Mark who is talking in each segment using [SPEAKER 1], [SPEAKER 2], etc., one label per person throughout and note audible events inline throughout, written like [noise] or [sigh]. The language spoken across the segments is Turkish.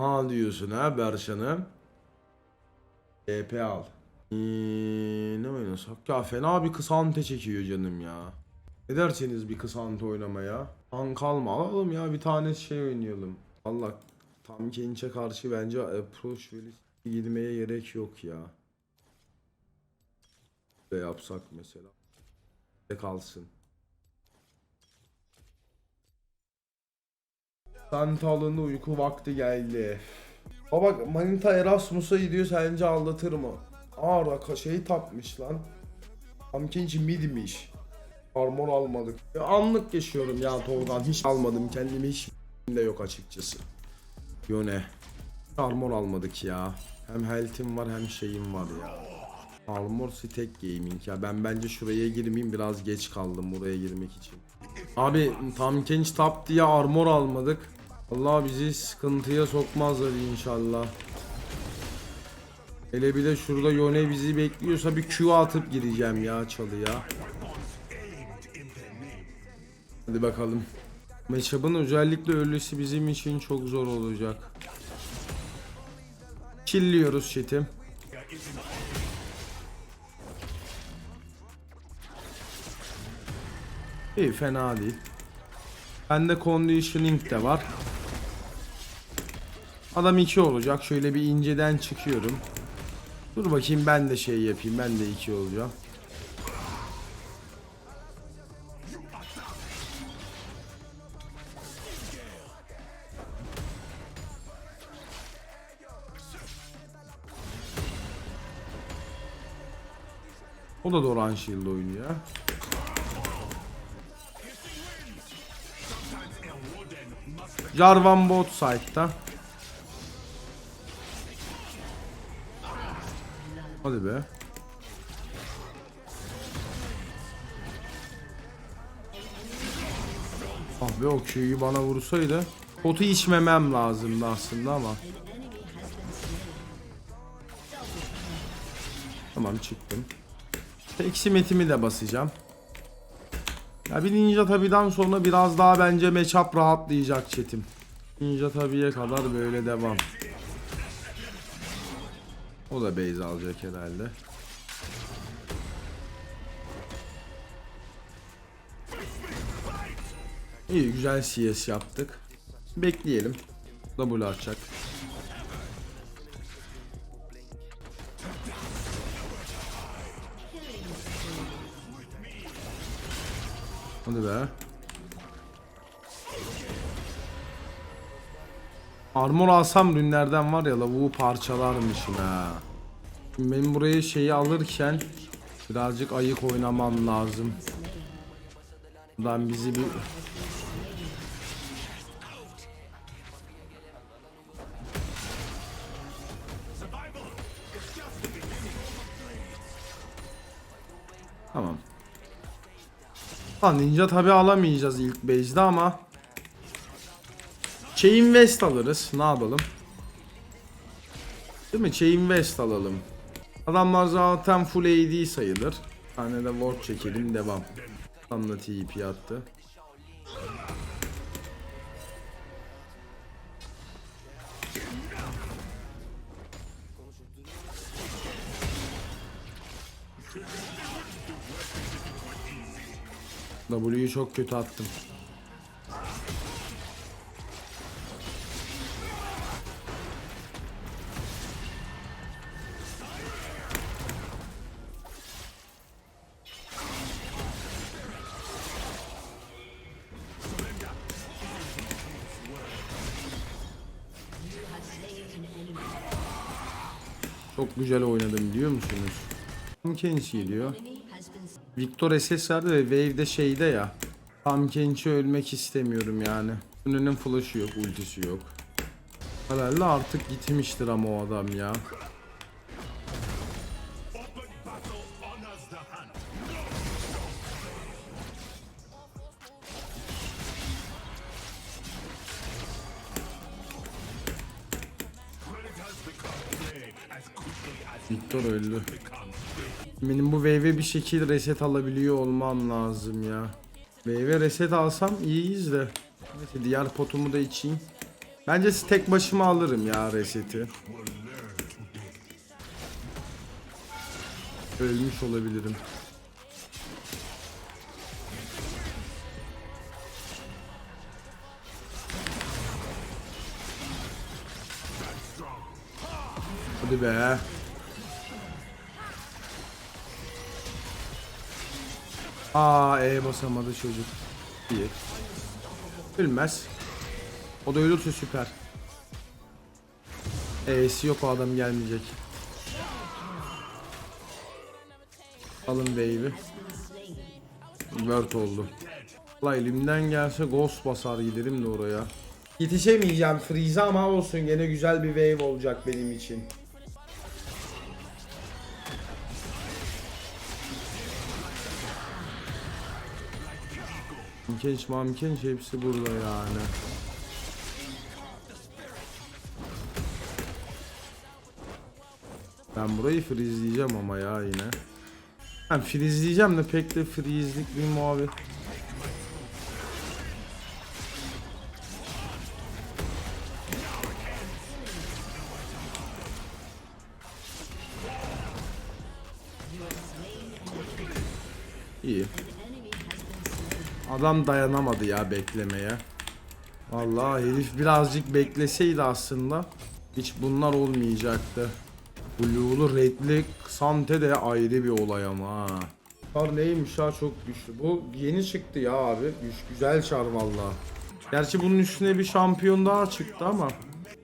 [SPEAKER 1] Aha diyorsun ha Berşan'ım. EP al. Ee, ne oynasak? Ya fena bir kısa ante çekiyor canım ya. Ne derseniz bir kısa ante oynamaya? An kalma alalım ya bir tane şey oynayalım. Allah tam Kenç'e karşı bence approach velisi girmeye gerek yok ya. Ne yapsak mesela? Ne kalsın. Santal'ın uyku vakti geldi. Baba Manita Erasmus'a gidiyor sence aldatır mı? Aa raka şey tapmış lan. Amkenci midmiş. Armor almadık. Ya anlık yaşıyorum ya Tolgan. Hiç almadım kendimi hiç [laughs] de yok açıkçası. Yo ne? Armor almadık ya. Hem health'im var hem şeyim var ya. Armor Stack Gaming ya ben bence şuraya girmeyeyim biraz geç kaldım buraya girmek için. Abi tam genç tap diye armor almadık. Allah bizi sıkıntıya sokmazlar inşallah. Hele bir de şurada Yone bizi bekliyorsa bir Q atıp gireceğim ya çalıya. Hadi bakalım. Matchup'ın özellikle ölüsü bizim için çok zor olacak. Killiyoruz chat'im. İyi fena değil. Bende conditioning de var. Adam 2 olacak. Şöyle bir inceden çıkıyorum. Dur bakayım ben de şey yapayım. Ben de 2 olacağım. O da Doran Shield oynuyor. Jarvan bot side'da. Hadi be. Ah be o Q'yu bana vursaydı. Potu içmemem lazımdı aslında ama. Tamam çıktım. Eksi metimi de basacağım. Ya bir Ninja Tabi'den sonra biraz daha bence matchup rahatlayacak chatim. Ninja Tabi'ye kadar böyle devam. O da base alacak herhalde. İyi güzel CS yaptık. Bekleyelim. W atacak. Armor alsam rünlerden var ya lavuğu parçalarmışım ha. Şimdi Benim buraya şeyi alırken birazcık ayık oynamam lazım. Buradan bizi bir Tamam. Ha ninja tabi alamayacağız ilk base'de ama Chain West alırız. Ne yapalım? Değil mi? Chain West alalım. Adamlar zaten full AD sayılır. Bir tane de ward çekelim devam. Tam da TP attı. W'yu çok kötü attım. Çok güzel oynadım biliyor musunuz? Tam Kenshi geliyor. Victor SS verdi ve Wave'de şeyde ya. Tam Kenshi ölmek istemiyorum yani. Önünün flash'ı yok, ultisi yok. Herhalde artık gitmiştir ama o adam ya. Victor öldü. Benim bu wave'e bir şekilde reset alabiliyor olmam lazım ya. Wave'e reset alsam iyiyiz de. Neyse diğer potumu da içeyim. Bence tek başıma alırım ya reseti. Ölmüş olabilirim. Hadi be. Aa E basamadı çocuk. İyi. Ölmez. O da ölürse süper. E'si yok o adam gelmeyecek. Alın wave'i. Word oldu. Valla elimden gelse Ghost basar giderim de oraya. Yetişemeyeceğim Freeze'e ama olsun gene güzel bir wave olacak benim için. Mamkenç mamkenç hepsi burada yani. Ben burayı freezleyeceğim ama ya yine. Ben freezleyeceğim de pek de freezlik bir muhabbet. Adam dayanamadı ya beklemeye. Vallahi herif birazcık bekleseydi aslında hiç bunlar olmayacaktı. Blue'lu redli Sante de ayrı bir olay ama ha. Çar neymiş ha çok güçlü. Bu yeni çıktı ya abi. Güzel çar valla. Gerçi bunun üstüne bir şampiyon daha çıktı ama.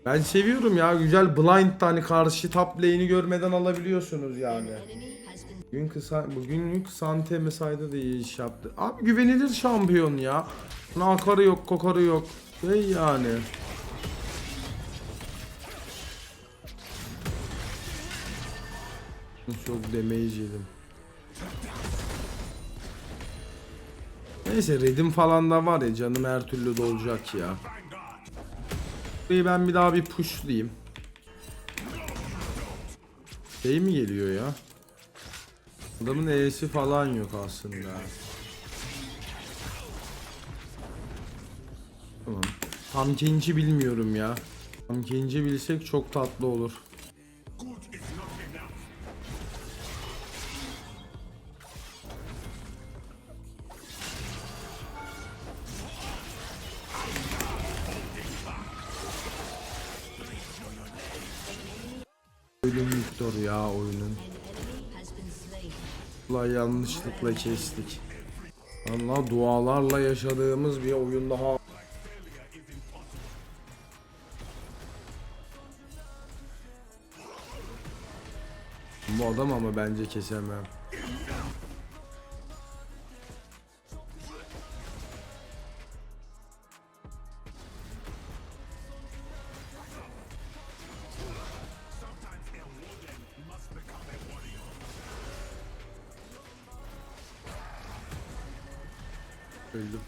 [SPEAKER 1] Ben seviyorum ya güzel blind hani karşı top lane'i görmeden alabiliyorsunuz yani. Bugün kısa bugünlük Sante mesaide de iyi iş yaptı. Abi güvenilir şampiyon ya. Buna akarı yok, kokarı yok. Şey yani. Çok damage yedim. Neyse redim falan da var ya canım her türlü dolacak ya. Burayı ben bir daha bir pushlayayım. Şey mi geliyor ya? Adamın E'si falan yok aslında. Tamam. Tam ikinci bilmiyorum ya. Tam ikinci bilsek çok tatlı olur. Ölüm Victor ya oyunun. La yanlışlıkla kestik. Allah dualarla yaşadığımız bir oyun daha. Bu adam ama bence kesemem. Öldüm.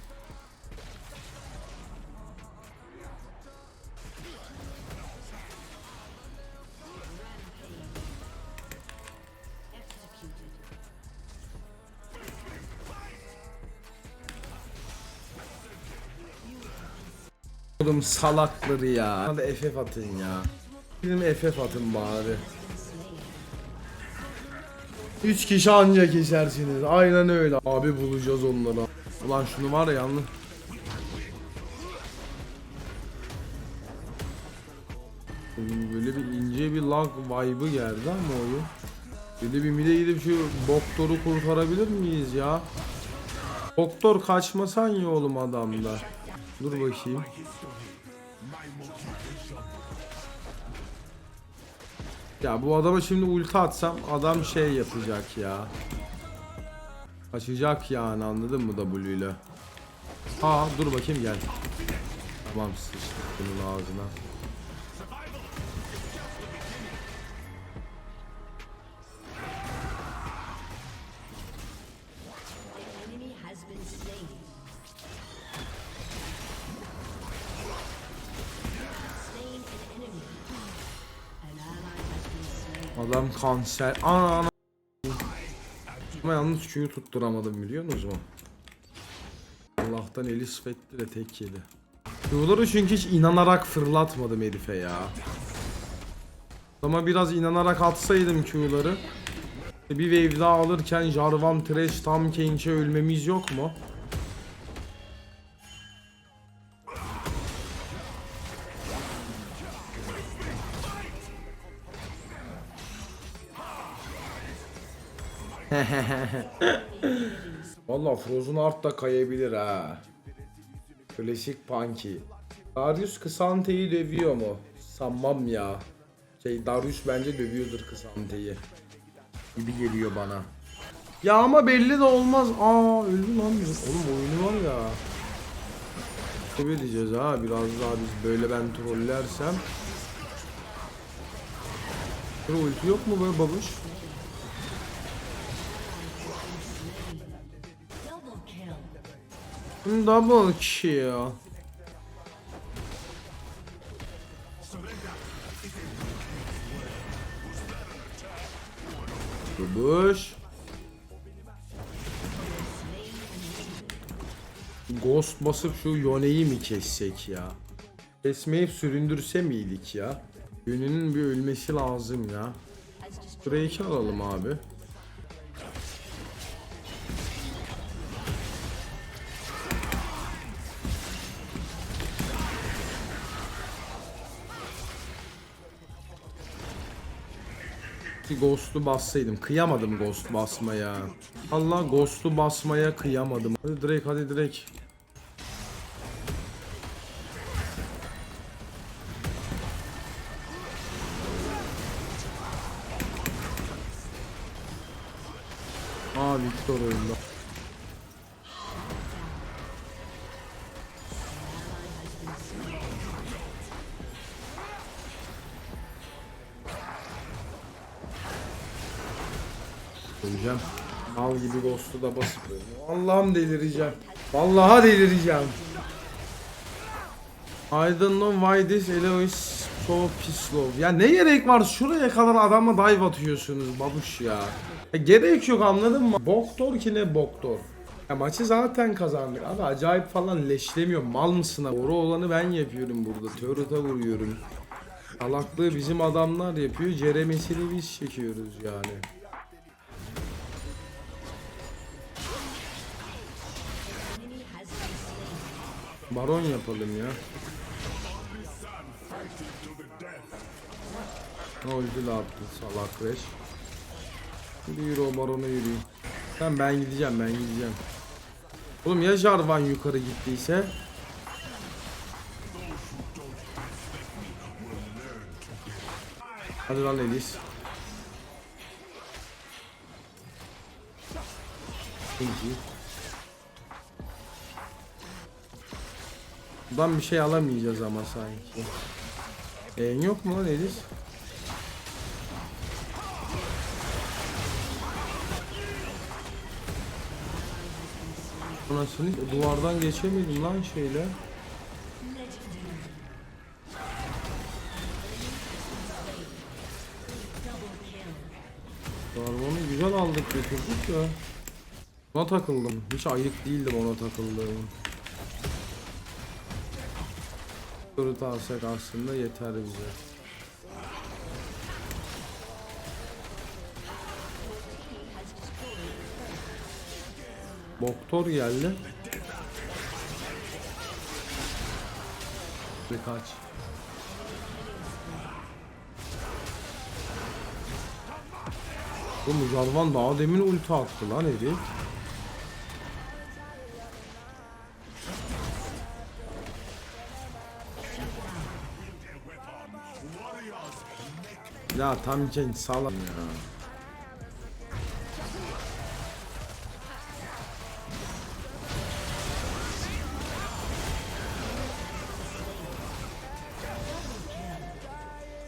[SPEAKER 1] Oğlum salakları ya. Hadi FF atın ya. Bizim FF atın bari. 3 kişi anca kesersiniz. Aynen öyle. Abi bulacağız onları. Ulan şunu var ya yalnız. Böyle bir ince bir lag vibe'ı geldi ama oyun. Böyle bir mide gidip şu doktoru kurtarabilir miyiz ya? Doktor kaçmasan ya oğlum adamda. Dur bakayım. Ya bu adama şimdi ulti atsam adam şey yapacak ya. Kaçacak yani anladın mı W ile? Aa dur bakayım gel. Tamam sıçtık bunun ağzına. Adam kanser. Ana ana. Ama yalnız Q'yu tutturamadım biliyor musunuz mu? Allah'tan Elis Fetti de tek yedi. Q'ları çünkü hiç inanarak fırlatmadım herife ya. Ama biraz inanarak atsaydım Q'ları. Bir wave daha alırken Jarvan, Thresh, Tam Kench'e ölmemiz yok mu? [laughs] Valla Frozen Heart da kayabilir ha. Klasik Punky. Darius Kısante'yi dövüyor mu? Sanmam ya. Şey Darius bence dövüyordur Kısante'yi. Gibi geliyor bana. Ya ama belli de olmaz. Aa öldü lan bizim. Oğlum oyunu var ya. Ne diyeceğiz ha biraz daha biz böyle ben trollersem. Dur ulti yok mu böyle babuş?
[SPEAKER 2] Double kill.
[SPEAKER 1] Babuş. Ghost basıp şu Yone'yi mi kessek ya? Kesmeyip süründürse miydik ya? Yönünün bir ölmesi lazım ya. Drake'i alalım abi. Ki Ghost'u bassaydım. Kıyamadım Ghost basmaya. Allah Ghost'u basmaya kıyamadım. Hadi Drake hadi Drake. Aa Victor öldü. Gibi Ghost'u da basıp. Allah'ım delireceğim. Vallahi delireceğim. I don't know why this elo is so slow. Ya ne gerek var şuraya kadar adama dive atıyorsunuz babuş ya. ya gerek yok anladın mı? Boktor ki ne boktor. Ya maçı zaten kazandık abi acayip falan leşlemiyor mal mısın? Doğru olanı ben yapıyorum burada Turret'a vuruyorum. Salaklığı bizim adamlar yapıyor ceremesini biz çekiyoruz yani. Baron yapalım ya. Da attı salak reş. Yürü o barona yürüyün. Sen ben gideceğim ben gideceğim. Oğlum ya Jarvan yukarı gittiyse? Hadi lan Elis. Peki. Buradan bir şey alamayacağız ama sanki. En yok mu lan Elis? Anasını duvardan geçemedim lan şeyle. Darbanı güzel aldık götürdük ya. Ona takıldım. Hiç ayık değildim ona takıldığım. Turret alsak aslında yeter bize. Doktor geldi. Birkaç. Bu Jarvan daha demin ulti attı lan herif. Ya tam genç salam ya.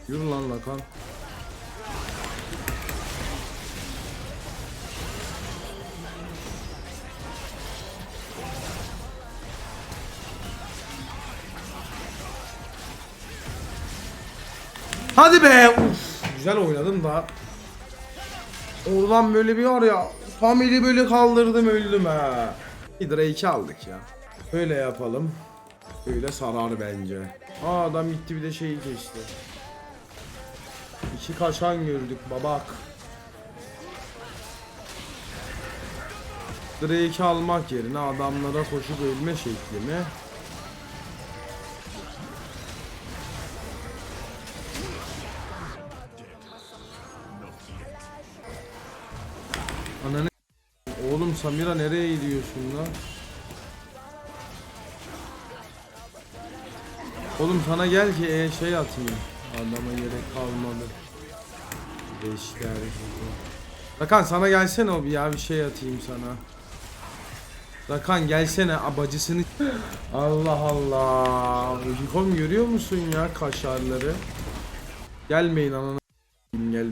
[SPEAKER 1] Yürü lan Lakan. Hadi be. Güzel oynadım da. Oradan böyle bir var ya. Family böyle kaldırdım öldüm ha. Drake'i aldık ya. Böyle yapalım. Öyle sarar bence. Aa adam gitti bir de şeyi kesti. İki kaşan gördük babak. Drake'i almak yerine adamlara koşup ölme şekli mi? Samira nereye gidiyorsun lan? Oğlum sana gel ki e, şey atayım. Adama gerek kalmadı. Beşler. Rakan sana gelsene o bir ya bir şey atayım sana. Rakan gelsene abacısını. [laughs] Allah Allah. Ujikom görüyor musun ya kaşarları? Gelmeyin ananı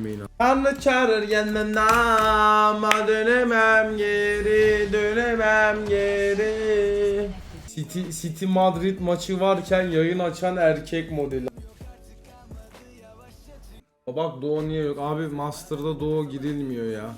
[SPEAKER 1] s**eyim, gelmeyin. Anlı çağırır gelmem ama dönemem geri dönemem geri. City, City Madrid maçı varken yayın açan erkek modeli. Bak Doğu niye yok? Abi Master'da Doğu girilmiyor ya.